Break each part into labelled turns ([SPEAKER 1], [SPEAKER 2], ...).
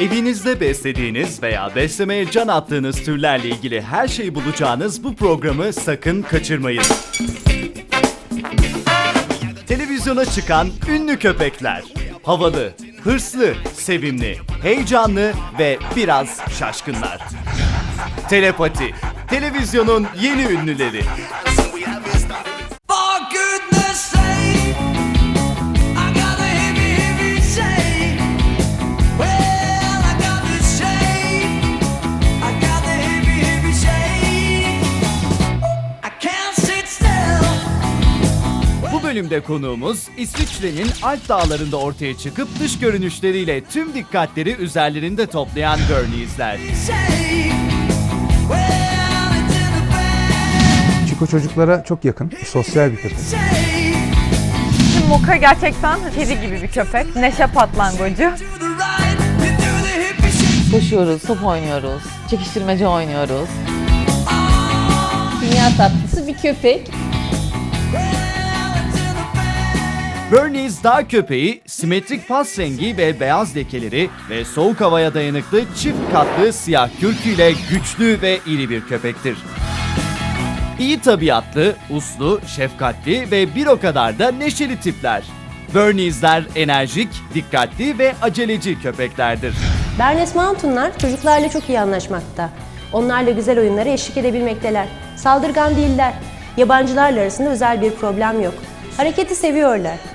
[SPEAKER 1] Evinizde beslediğiniz veya beslemeye can attığınız türlerle ilgili her şeyi bulacağınız bu programı sakın kaçırmayın. Televizyona çıkan ünlü köpekler. Havalı, hırslı, sevimli, heyecanlı ve biraz şaşkınlar. Telepati, televizyonun yeni ünlüleri. Bölümde konuğumuz İsviçre'nin Alp dağlarında ortaya çıkıp dış görünüşleriyle tüm dikkatleri üzerlerinde toplayan Bernie'sler.
[SPEAKER 2] Çiko çocuklara çok yakın, sosyal bir köpek.
[SPEAKER 3] Moka gerçekten kedi gibi bir köpek. Neşe
[SPEAKER 4] shake.
[SPEAKER 5] Koşuyoruz, top oynuyoruz, çekiştirmece oynuyoruz.
[SPEAKER 6] Dünya tatlısı bir köpek.
[SPEAKER 1] Bernese dağ köpeği simetrik pas rengi ve beyaz lekeleri ve soğuk havaya dayanıklı çift katlı siyah kürküyle güçlü ve iri bir köpektir. İyi tabiatlı, uslu, şefkatli ve bir o kadar da neşeli tipler. Bernese'ler enerjik, dikkatli ve aceleci köpeklerdir.
[SPEAKER 7] Bernese Mountain'lar çocuklarla çok iyi anlaşmakta. Onlarla güzel oyunlara eşlik edebilmekteler. Saldırgan değiller. Yabancılarla arasında özel bir problem yok. Hareketi seviyorlar.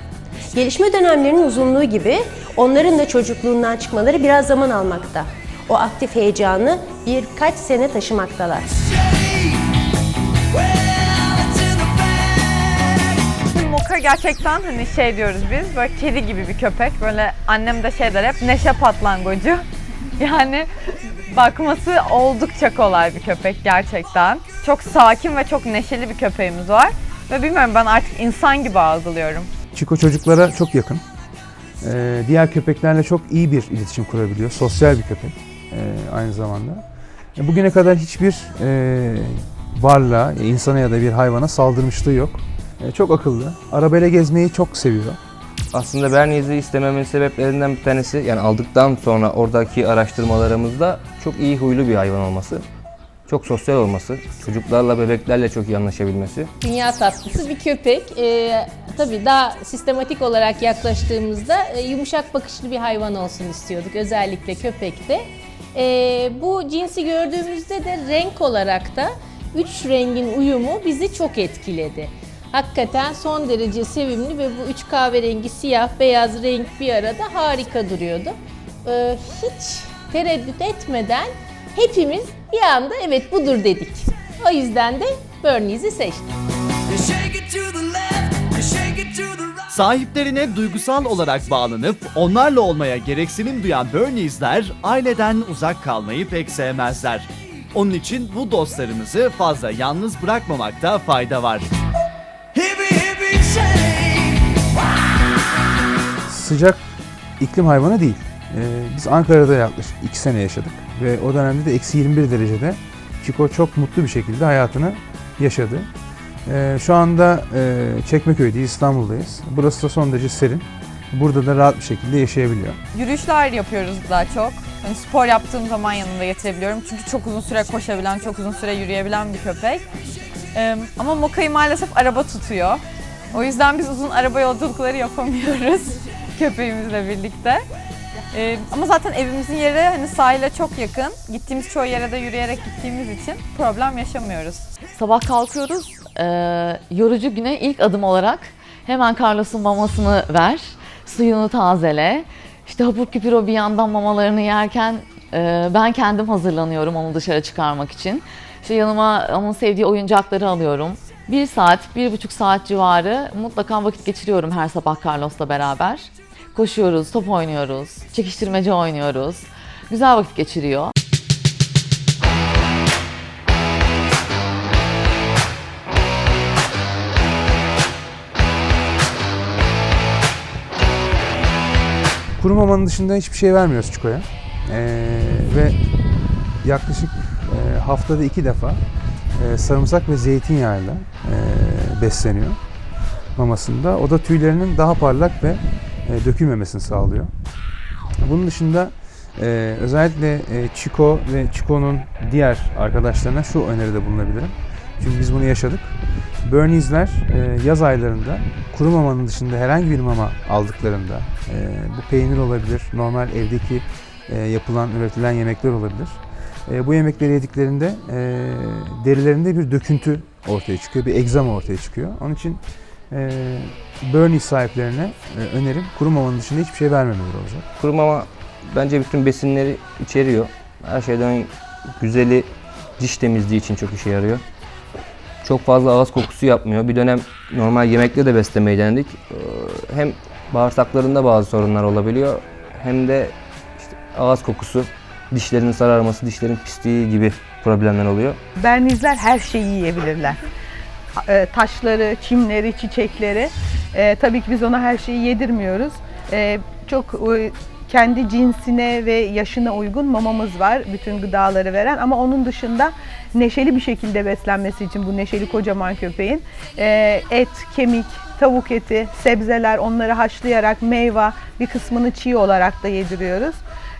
[SPEAKER 7] Gelişme dönemlerinin uzunluğu gibi onların da çocukluğundan çıkmaları biraz zaman almakta. O aktif heyecanı birkaç sene taşımaktalar.
[SPEAKER 3] Moka gerçekten hani şey diyoruz biz böyle kedi gibi bir köpek. Böyle annem de şey der hep neşe patlangocu. Yani bakması oldukça kolay bir köpek gerçekten. Çok sakin ve çok neşeli bir köpeğimiz var. Ve bilmiyorum ben artık insan gibi algılıyorum.
[SPEAKER 2] Çiko çocuklara çok yakın. Ee, diğer köpeklerle çok iyi bir iletişim kurabiliyor. Sosyal bir köpek ee, aynı zamanda. E, Bugüne kadar hiçbir e, varlığa, e, insana ya da bir hayvana saldırmışlığı yok. E, çok akıllı. Arabayla gezmeyi çok seviyor.
[SPEAKER 8] Aslında Bernese istememin sebeplerinden bir tanesi yani aldıktan sonra oradaki araştırmalarımızda çok iyi huylu bir hayvan olması. Çok sosyal olması, çocuklarla, bebeklerle çok iyi anlaşabilmesi.
[SPEAKER 6] Dünya tatlısı bir köpek. Ee, tabii daha sistematik olarak yaklaştığımızda e, yumuşak bakışlı bir hayvan olsun istiyorduk. Özellikle köpekte. Ee, bu cinsi gördüğümüzde de renk olarak da üç rengin uyumu bizi çok etkiledi. Hakikaten son derece sevimli ve bu üç kahverengi siyah beyaz renk bir arada harika duruyordu. Ee, hiç tereddüt etmeden hepimiz bir anda evet budur dedik. O yüzden de Bernie'si seçtik.
[SPEAKER 1] Sahiplerine duygusal olarak bağlanıp onlarla olmaya gereksinim duyan Bernese'ler aileden uzak kalmayı pek sevmezler. Onun için bu dostlarımızı fazla yalnız bırakmamakta fayda var.
[SPEAKER 2] Sıcak iklim hayvanı değil. Ee, biz Ankara'da yaklaşık 2 sene yaşadık. Ve o dönemde de eksi 21 derecede Çiko çok mutlu bir şekilde hayatını yaşadı. Ee, şu anda e, Çekmeköy'deyiz, İstanbul'dayız. Burası da son derece serin. Burada da rahat bir şekilde yaşayabiliyor.
[SPEAKER 3] Yürüyüşler yapıyoruz daha çok. Hani spor yaptığım zaman yanımda getirebiliyorum. Çünkü çok uzun süre koşabilen, çok uzun süre yürüyebilen bir köpek. Ee, ama Moka'yı maalesef araba tutuyor. O yüzden biz uzun araba yolculukları yapamıyoruz köpeğimizle birlikte. Ee, ama zaten evimizin yeri hani sahile çok yakın. Gittiğimiz çoğu yere de yürüyerek gittiğimiz için problem yaşamıyoruz.
[SPEAKER 5] Sabah kalkıyoruz, eee, yorucu güne ilk adım olarak hemen Carlos'un mamasını ver, suyunu tazele. İşte hapur küpür o bir yandan mamalarını yerken eee, ben kendim hazırlanıyorum onu dışarı çıkarmak için. İşte yanıma onun sevdiği oyuncakları alıyorum. Bir saat, bir buçuk saat civarı mutlaka vakit geçiriyorum her sabah Carlos'la beraber. Koşuyoruz, top oynuyoruz, çekiştirmece oynuyoruz. Güzel vakit geçiriyor.
[SPEAKER 2] Kuru mamanın dışında hiçbir şey vermiyoruz Çiko'ya. Ee, ve yaklaşık e, haftada iki defa e, sarımsak ve zeytinyağıyla e, besleniyor mamasında. O da tüylerinin daha parlak ve dökülmemesini sağlıyor. Bunun dışında Ee, özellikle e, Chico ve Chico'nun diğer arkadaşlarına şu öneride bulunabilirim. Çünkü biz bunu yaşadık. Bernese e, yaz aylarında kuru mamanın dışında herhangi bir mama aldıklarında e, bu peynir olabilir, normal evdeki e, yapılan, üretilen yemekler olabilir. E, bu yemekleri yediklerinde e, derilerinde bir döküntü ortaya çıkıyor, bir egzama ortaya çıkıyor. Onun için e, Bernese sahiplerine e, önerim kuru mamanın dışında hiçbir şey vermemeleri olacak.
[SPEAKER 8] Kuru mama bence bütün besinleri içeriyor. Her şeyden güzeli diş temizliği için çok işe yarıyor. Çok fazla ağız kokusu yapmıyor. Bir dönem normal yemekle de beslemeyi denedik. Ee, Hem bağırsaklarında bazı sorunlar olabiliyor hem de işte ağız kokusu, dişlerin sararması, dişlerin pisliği gibi problemler oluyor.
[SPEAKER 9] Bernizler her şeyi yiyebilirler. E, taşları, çimleri, çiçekleri. E, tabii ki biz ona her şeyi yedirmiyoruz. E, çok kendi cinsine ve yaşına uygun mamamız var bütün gıdaları veren ama onun dışında neşeli bir şekilde beslenmesi için bu neşeli kocaman köpeğin e, et, kemik, tavuk eti, sebzeler onları haşlayarak meyve bir kısmını çiğ olarak da yediriyoruz.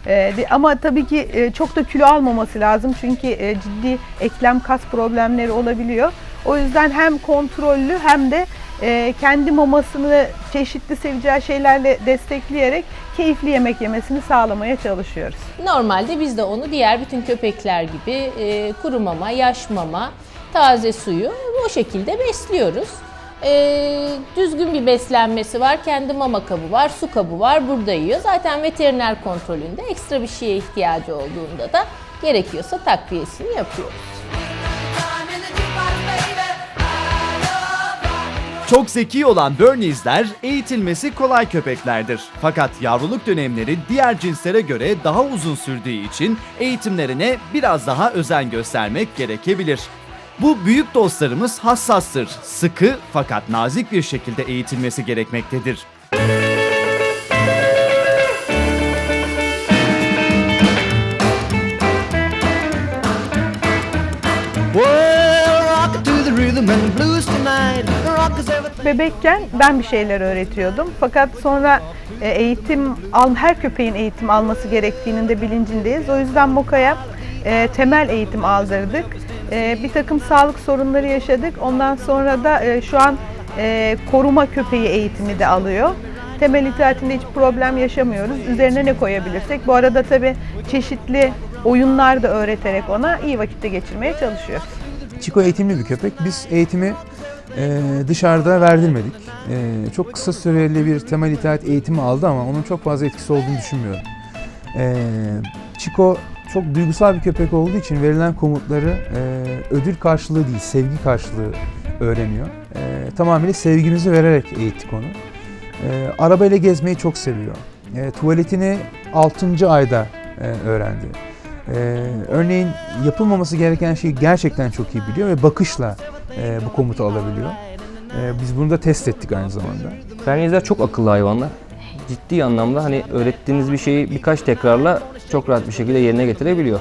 [SPEAKER 9] Ee, ama tabii ki e, çok da kilo almaması lazım çünkü e, ciddi eklem kas problemleri olabiliyor. O yüzden hem kontrollü hem de e, kendi mamasını çeşitli seveceği şeylerle destekleyerek keyifli yemek yemesini sağlamaya çalışıyoruz.
[SPEAKER 6] Normalde biz de onu diğer bütün köpekler gibi e, kuru mama, yaş mama, taze suyu bu şekilde besliyoruz. E, düzgün bir beslenmesi var. Kendi mama kabı var, su kabı var. Burada yiyor. Zaten veteriner kontrolünde ekstra bir şeye ihtiyacı olduğunda da gerekiyorsa takviyesini yapıyoruz.
[SPEAKER 1] Çok zeki olan Bernese eğitilmesi kolay köpeklerdir. Fakat yavruluk dönemleri diğer cinslere göre daha uzun sürdüğü için eğitimlerine biraz daha özen göstermek gerekebilir. Bu büyük dostlarımız hassastır. Sıkı fakat nazik bir şekilde eğitilmesi gerekmektedir.
[SPEAKER 9] Bebekken ben bir şeyler öğretiyordum. Fakat sonra e, eğitim al her köpeğin eğitim alması gerektiğinin de bilincindeyiz. O yüzden Moka'ya e, temel eğitim aldırdık. E, bir takım sağlık sorunları yaşadık. Ondan sonra da e, şu an e, koruma köpeği eğitimi de alıyor. Temel itaatinde hiç problem yaşamıyoruz. Üzerine ne koyabilirsek. Bu arada tabii çeşitli oyunlar da öğreterek ona iyi vakitte geçirmeye çalışıyoruz.
[SPEAKER 2] Chico eğitimli bir köpek. Biz eğitimi e, dışarıda verdirmedik. E, çok kısa süreli bir temel itaat eğitimi aldı ama onun çok fazla etkisi olduğunu düşünmüyorum. E, Chico çok duygusal bir köpek olduğu için verilen komutları e, ödül karşılığı değil, sevgi karşılığı öğreniyor. E, tamamıyla sevgimizi vererek eğittik onu. E, arabayla gezmeyi çok seviyor. E, tuvaletini 6. ayda e, öğrendi. Ee, örneğin yapılmaması gereken şeyi gerçekten çok iyi biliyor ve bakışla e, bu komutu alabiliyor. Ee, biz bunu da test ettik aynı zamanda.
[SPEAKER 8] Bernizler çok akıllı hayvanlar. Ciddi anlamda hani öğrettiğiniz bir şeyi birkaç tekrarla çok rahat bir şekilde yerine getirebiliyor.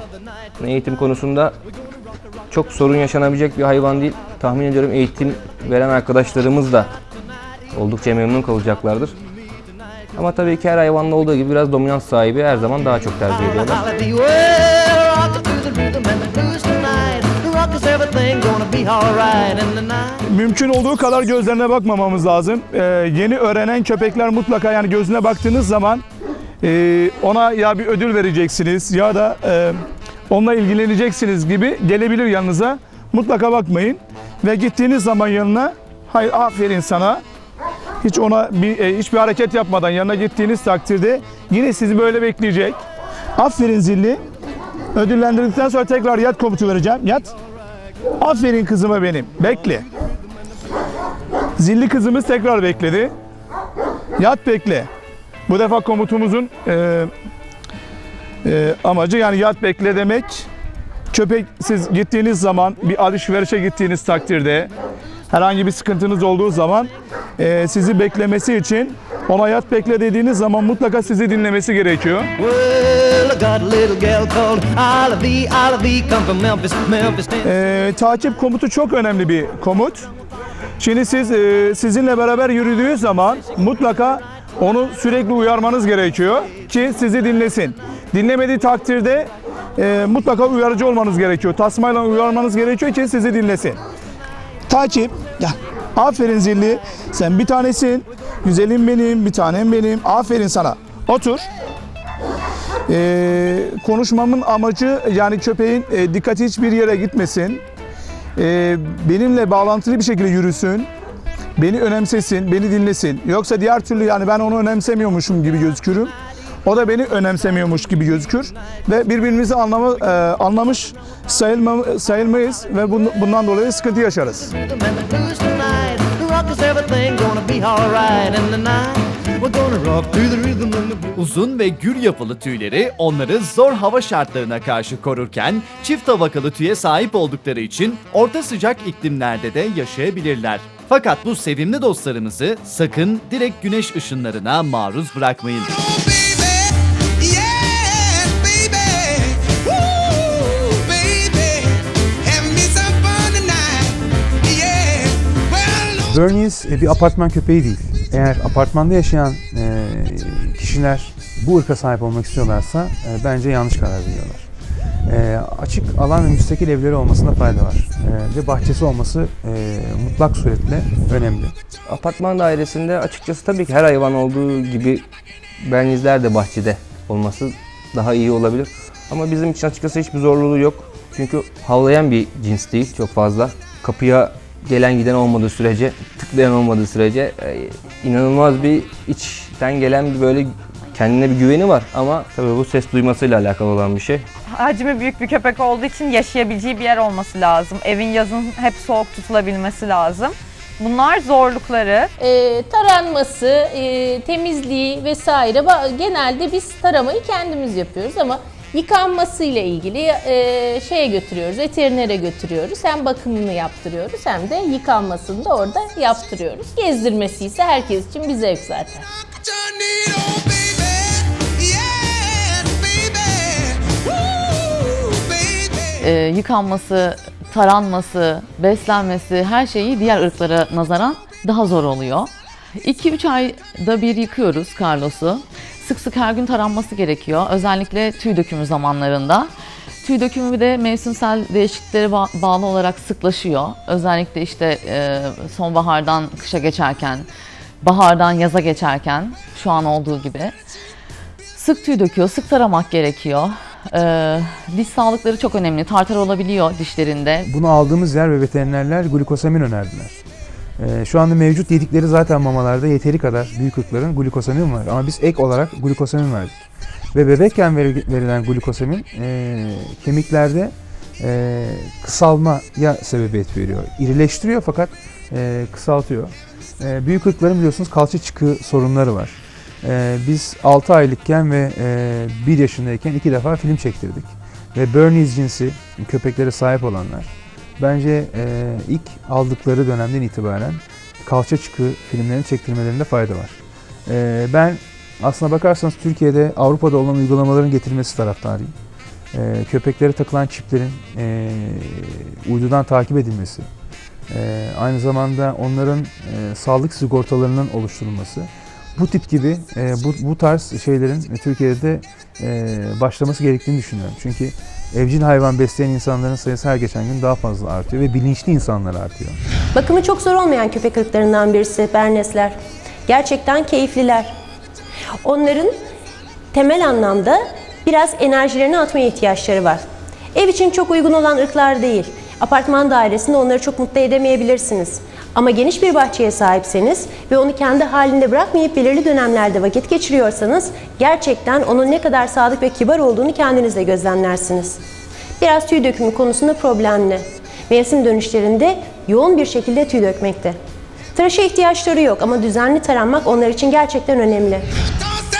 [SPEAKER 8] Yani Eğitim konusunda çok sorun yaşanabilecek bir hayvan değil. Tahmin ediyorum eğitim veren arkadaşlarımız da oldukça memnun kalacaklardır. Ama tabii ki her hayvanla olduğu gibi biraz dominans sahibi her zaman daha çok tercih ediyorlar.
[SPEAKER 10] Mümkün olduğu kadar gözlerine bakmamamız lazım. Ee, yeni öğrenen köpekler mutlaka yani gözüne baktığınız zaman e, ona ya bir ödül vereceksiniz ya da e, onunla ilgileneceksiniz gibi gelebilir yanınıza. Mutlaka bakmayın ve gittiğiniz zaman yanına hayır aferin sana hiç ona bir e, hiçbir hareket yapmadan yanına gittiğiniz takdirde yine sizi böyle bekleyecek. Aferin zilli. Ödüllendirdikten sonra tekrar yat komutu vereceğim. Yat. Aferin kızıma benim. Bekle. Zilli kızımız tekrar bekledi. Yat bekle. Bu defa komutumuzun e, e, amacı yani yat bekle demek. Köpek siz gittiğiniz zaman bir alışverişe gittiğiniz takdirde herhangi bir sıkıntınız olduğu zaman e, sizi beklemesi için ona yat bekle dediğiniz zaman mutlaka sizi dinlemesi gerekiyor. Ee, takip komutu çok önemli bir komut. Şimdi siz e, sizinle beraber yürüdüğü zaman mutlaka onu sürekli uyarmanız gerekiyor ki sizi dinlesin. Dinlemediği takdirde e, mutlaka uyarıcı olmanız gerekiyor. Tasmayla uyarmanız gerekiyor ki sizi dinlesin. Takip. Gel. Aferin zilli. Sen bir tanesin. Güzelim benim, bir tanem benim. Aferin sana. Otur. Ee, konuşmamın amacı yani köpeğin e, dikkati hiçbir yere gitmesin. Ee, benimle bağlantılı bir şekilde yürüsün. Beni önemsesin, beni dinlesin. Yoksa diğer türlü yani ben onu önemsemiyormuşum gibi gözükürüm. O da beni önemsemiyormuş gibi gözükür ve birbirimizi anlama, e, anlamış sayılma, sayılmayız ve bun- bundan dolayı sıkıntı yaşarız.
[SPEAKER 1] Uzun ve gür yapılı tüyleri onları zor hava şartlarına karşı korurken çift tabakalı tüye sahip oldukları için orta sıcak iklimlerde de yaşayabilirler. Fakat bu sevimli dostlarımızı sakın direkt güneş ışınlarına maruz bırakmayın.
[SPEAKER 2] Bernese bir apartman köpeği değil. Eğer apartmanda yaşayan e, kişiler bu ırka sahip olmak istiyorlarsa e, bence yanlış karar veriyorlar. E, açık alan ve müstakil evleri olmasında fayda var. E, ve bahçesi olması mutlak suretle önemli.
[SPEAKER 8] Apartman dairesinde açıkçası tabii ki her hayvan olduğu gibi bernizler de bahçede olması daha iyi olabilir. Ama bizim için açıkçası hiçbir zorluğu yok. Çünkü havlayan bir cins değil çok fazla. Kapıya gelen giden olmadığı sürece, tıklayan olmadığı sürece e, inanılmaz bir içten gelen bir böyle kendine bir güveni var. Ama tabii bu ses duymasıyla alakalı olan bir şey.
[SPEAKER 3] Hacmi büyük bir köpek olduğu için yaşayabileceği bir yer olması lazım. Evin yazın hep soğuk tutulabilmesi lazım. Bunlar zorlukları.
[SPEAKER 6] E, taranması, e, temizliği vesaire genelde biz taramayı kendimiz yapıyoruz ama yıkanması ile ilgili e, şeye götürüyoruz, veterinere götürüyoruz. Hem bakımını yaptırıyoruz hem de yıkanmasını da orada yaptırıyoruz. Gezdirmesi ise herkes için bir zevk zaten.
[SPEAKER 5] Ee, yıkanması, taranması, beslenmesi her şeyi diğer ırklara nazaran daha zor oluyor. 2-3 ayda bir yıkıyoruz Carlos'u. Sık sık her gün taranması gerekiyor. Özellikle tüy dökümü zamanlarında. Tüy dökümü de mevsimsel değişikliklere ba- bağlı olarak sıklaşıyor. Özellikle işte e, sonbahardan kışa geçerken, bahardan yaza geçerken şu an olduğu gibi. Sık tüy döküyor, sık taramak gerekiyor. Ee, diş sağlıkları çok önemli. Tartar olabiliyor dişlerinde.
[SPEAKER 2] Bunu aldığımız yer ve veterinerler glukosamin önerdiler. Ee, şu anda mevcut yedikleri zaten mamalarda yeteri kadar büyük ırkların glukosamin var. Ama biz ek olarak glukosamin verdik. Ve bebekken veri- verilen glukosamin e, kemiklerde e, kısalmaya sebebiyet veriyor. İrileştiriyor fakat e, kısaltıyor. E, büyük ırkların biliyorsunuz kalça çıkı sorunları var. E, biz 6 aylıkken ve e, 1 yaşındayken iki defa film çektirdik. Ve Bernese cinsi köpeklere sahip olanlar bence e, ilk aldıkları dönemden itibaren kalça çıkı filmlerini çektirmelerinde fayda var. E, ben aslına bakarsanız Türkiye'de Avrupa'da olan uygulamaların getirilmesi taraftarıyım. E, köpeklere takılan çiplerin e, uydudan takip edilmesi, e, aynı zamanda onların e, sağlık sigortalarının oluşturulması, bu tip gibi e, bu, bu tarz şeylerin Türkiye'de e, başlaması gerektiğini düşünüyorum. Çünkü evcil hayvan besleyen insanların sayısı her geçen gün daha fazla artıyor ve bilinçli insanlar artıyor.
[SPEAKER 7] Bakımı çok zor olmayan köpek ırklarından birisi Bernesler. Gerçekten keyifliler. Onların temel anlamda biraz enerjilerini atmaya ihtiyaçları var. Ev için çok uygun olan ırklar değil. Apartman dairesinde onları çok mutlu edemeyebilirsiniz. Ama geniş bir bahçeye sahipseniz ve onu kendi halinde bırakmayıp belirli dönemlerde vakit geçiriyorsanız gerçekten onun ne kadar sadık ve kibar olduğunu kendiniz de gözlemlersiniz. Biraz tüy dökümü konusunda problemli. Mevsim dönüşlerinde yoğun bir şekilde tüy dökmekte. Tıraşa ihtiyaçları yok ama düzenli taranmak onlar için gerçekten önemli.
[SPEAKER 4] Don't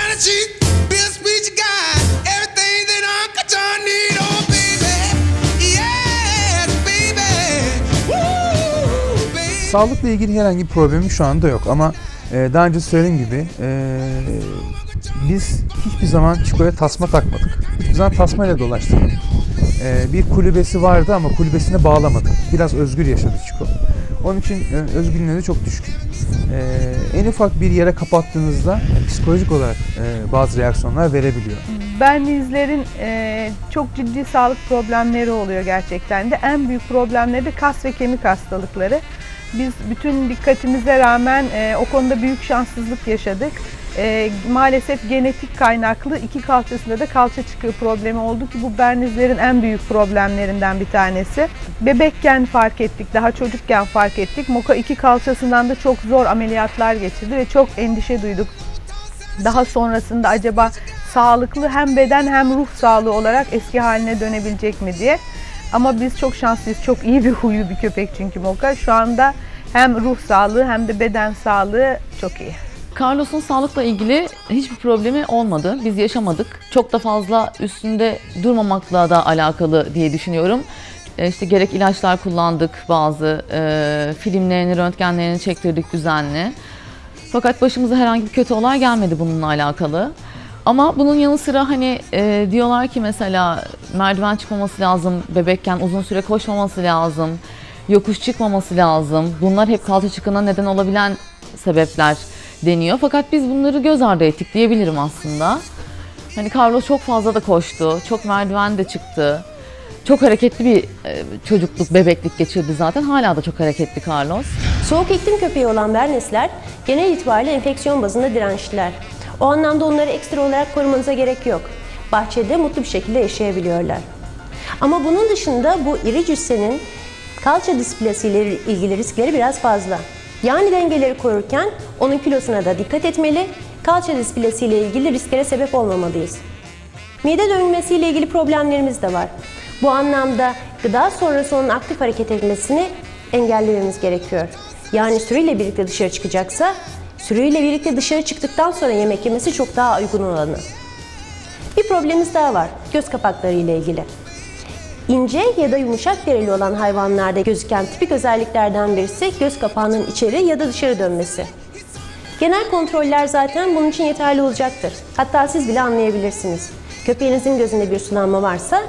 [SPEAKER 2] Sağlıkla ilgili herhangi bir problemim şu anda yok ama e, daha önce söylediğim gibi e, biz hiçbir zaman Çiko'ya tasma takmadık. Hiçbir zaman tasmayla dolaştırmadık. E, bir kulübesi vardı ama kulübesine bağlamadık. Biraz özgür yaşadı Çiko. Onun için e, özgürlüğüne de çok düşkün. E, en ufak bir yere kapattığınızda e, psikolojik olarak e, bazı reaksiyonlar verebiliyor.
[SPEAKER 9] Bernizlerin e, çok ciddi sağlık problemleri oluyor gerçekten de. En büyük problemleri de kas ve kemik hastalıkları. Biz bütün dikkatimize rağmen e, o konuda büyük şanssızlık yaşadık. E, maalesef genetik kaynaklı iki kalçasında da kalça çıkığı problemi oldu ki bu bernizlerin en büyük problemlerinden bir tanesi. Bebekken fark ettik, daha çocukken fark ettik. Moka iki kalçasından da çok zor ameliyatlar geçirdi ve çok endişe duyduk daha sonrasında acaba sağlıklı hem beden hem ruh sağlığı olarak eski haline dönebilecek mi diye. Ama biz çok şanslıyız. Çok iyi bir huylu bir köpek çünkü Moka. Şu anda hem ruh sağlığı hem de beden sağlığı çok iyi.
[SPEAKER 5] Carlos'un sağlıkla ilgili hiçbir problemi olmadı. Biz yaşamadık. Çok da fazla üstünde durmamakla da alakalı diye düşünüyorum. E, İşte gerek ilaçlar kullandık bazı, e, filmlerini, röntgenlerini çektirdik düzenli. Fakat başımıza herhangi bir kötü olay gelmedi bununla alakalı. Ama bunun yanı sıra hani e, diyorlar ki mesela merdiven çıkmaması lazım, bebekken uzun süre koşmaması lazım, yokuş çıkmaması lazım. Bunlar hep kalça çıkığına neden olabilen sebepler deniyor. Fakat biz bunları göz ardı ettik diyebilirim aslında. Hani Carlos çok fazla da koştu, çok merdiven de çıktı. Çok hareketli bir e, çocukluk, bebeklik geçirdi zaten. Hala da çok hareketli Carlos.
[SPEAKER 7] Soğuk iklim köpeği olan Bernесler genel itibariyle enfeksiyon bazında dirençliler. O anlamda onları ekstra olarak korumanıza gerek yok. Bahçede mutlu bir şekilde yaşayabiliyorlar. Ama bunun dışında bu iri cüssenin kalça displasiyle ilgili riskleri biraz fazla. Yani dengeleri korurken onun kilosuna da dikkat etmeli, kalça displasiyle ilgili risklere sebep olmamalıyız. Mide dönmesiyle ilgili problemlerimiz de var. Bu anlamda gıda sonrası onun aktif hareket etmesini engellememiz gerekiyor. Yani sürüyle birlikte dışarı çıkacaksa, sürüyle birlikte dışarı çıktıktan sonra yemek yemesi çok daha uygun olanı. Bir problemimiz daha var, göz kapakları ile ilgili. İnce ya da yumuşak derili olan hayvanlarda gözüken tipik özelliklerden birisi göz kapağının içeri ya da dışarı dönmesi. Genel kontroller zaten bunun için yeterli olacaktır. Hatta siz bile anlayabilirsiniz. Köpeğinizin gözünde bir sulanma varsa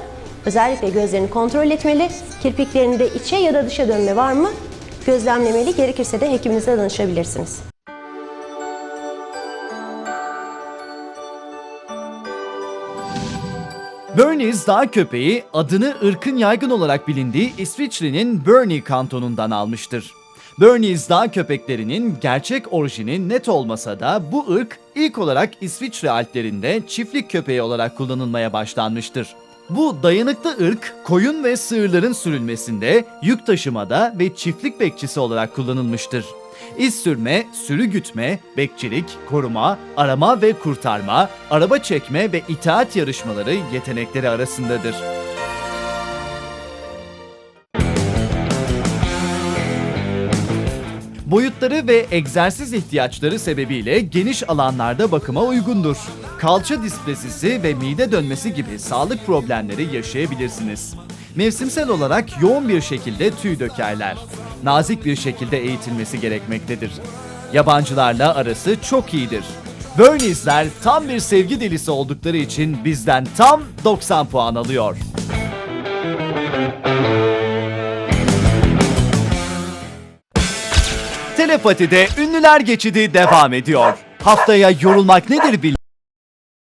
[SPEAKER 7] özellikle gözlerini kontrol etmeli, kirpiklerinde içe ya da dışa dönme var mı gözlemlemeli, gerekirse de hekiminize danışabilirsiniz.
[SPEAKER 1] Bernese dağ köpeği adını ırkın yaygın olarak bilindiği İsviçre'nin Burney kantonundan almıştır. Bernese dağ köpeklerinin gerçek orijini net olmasa da bu ırk ilk olarak İsviçre Alplerinde çiftlik köpeği olarak kullanılmaya başlanmıştır. Bu dayanıklı ırk koyun ve sığırların sürülmesinde, yük taşımada ve çiftlik bekçisi olarak kullanılmıştır. İz sürme, sürü gütme, bekçilik, koruma, arama ve kurtarma, araba çekme ve itaat yarışmaları yetenekleri arasındadır. Boyutları ve egzersiz ihtiyaçları sebebiyle geniş alanlarda bakıma uygundur. Kalça displasisi ve mide dönmesi gibi sağlık problemleri yaşayabilirsiniz. Mevsimsel olarak yoğun bir şekilde tüy dökerler. Nazik bir şekilde eğitilmesi gerekmektedir. Yabancılarla arası çok iyidir. Bernese tam bir sevgi delisi oldukları için bizden tam 90 puan alıyor. Telepatide ünlüler geçidi devam ediyor. Haftaya yorulmak nedir bil